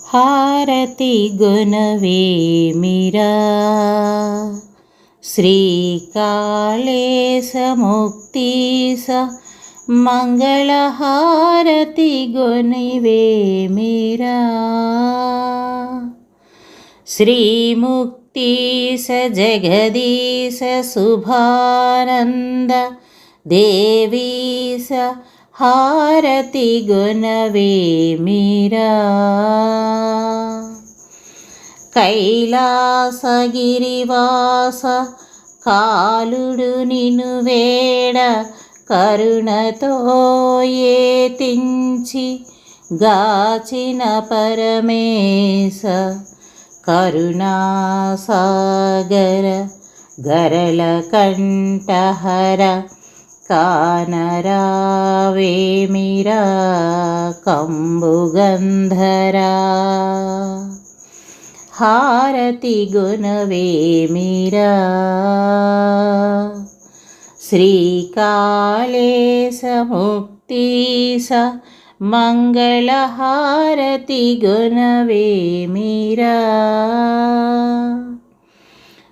हारति गुणवे मीरा। समुक्ति स मङ्गलहारति गुणवे मीरा। स जगदीश शुभानन्द देवी स హారతి గుణవే మీరా. కైలాసగిరివాస కాలుడు నిను వేడ కరుణతో ఏతించి గాచిన పరమేశ కరుణాసాగర గరల కంఠహర కానరావేమిరా కంబుగంధరా హారతి గుణవేమిరా శ్రీకాళేశముక్తీస మంగళహారతి గుణవేమిరా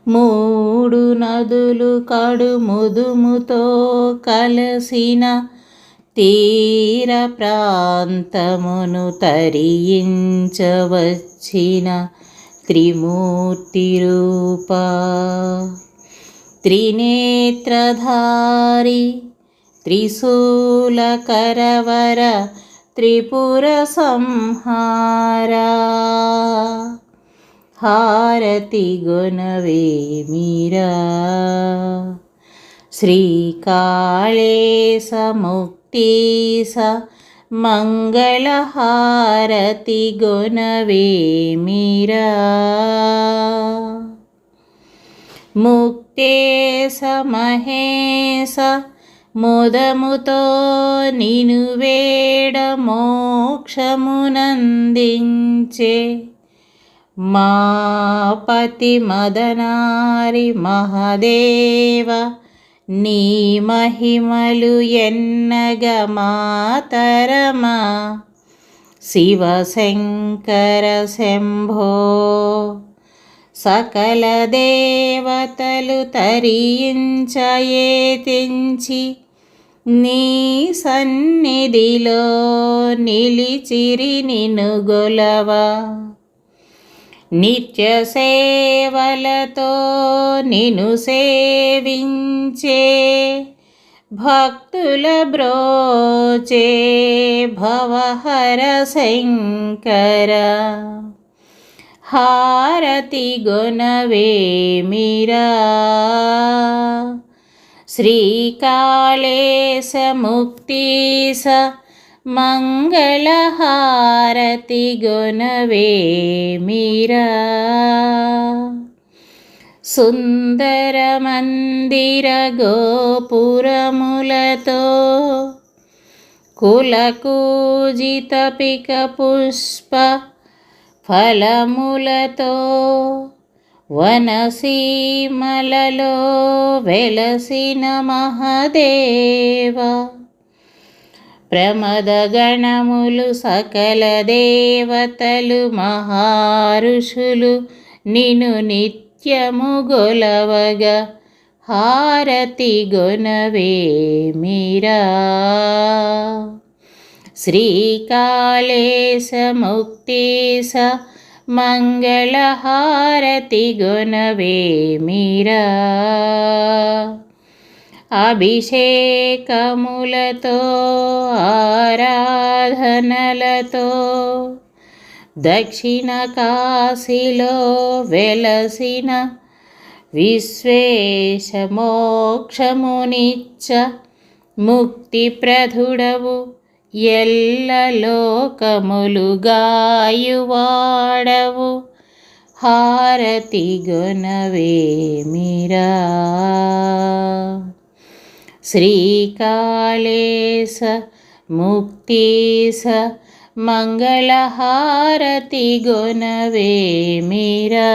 మూడు నదులు కడు ముదుముతో కలసిన తీర ప్రాంతమును తరించవచ్చిన త్రిమూర్తి రూప త్రినేత్రధారి త్రిశూలకరవర త్రిపుర సంహారా. హారతి గుణవేమిరా శ్రీకాళేశముక్తీస మంగళహారతి గుణవేమిరా ముక్తేశ మహేశ ముదముతో నిను వేడ మోక్షమునందించే మాపతి మదనారి మహదేవ నీ మహిమలు ఎన్నగ మాతరమా. శివశంకర శంభో సకల దేవతలు తరించయేతించి నీ సన్నిధిలో నిలిచిరి నిను గొలవా. నిత్య సేవలతో నిను సేవించే భక్తుల బ్రోచే భవహర శంకర. హారతి గుణవేమిరా స మంగళహారతి గుణవేమిరా సుందర మందిర గోపురములతో కులకూజితపిక పుష్ప ఫలములతో వనసీమలలో వెలసిన మహదేవా ప్రమదగణములు సకల దేవతలు మహారుషులు నిను నిత్యము గొలవగ హారతి గుణవేమిరా శ్రీకాళేశముక్తీస మంగళహారతి గుణవేమిరా అభిషేకములతో ఆరాధనలతో దక్షిణ కాశీలో వెలసిన విశ్వేశమోక్షమునిచ్చ ముక్తిప్రధుడవు ఎల్ల హారతి గాయువాడవు श्रीकाले स श्रीकालेश मुक्तिस मङ्गलहारतिगुणवे मीरा।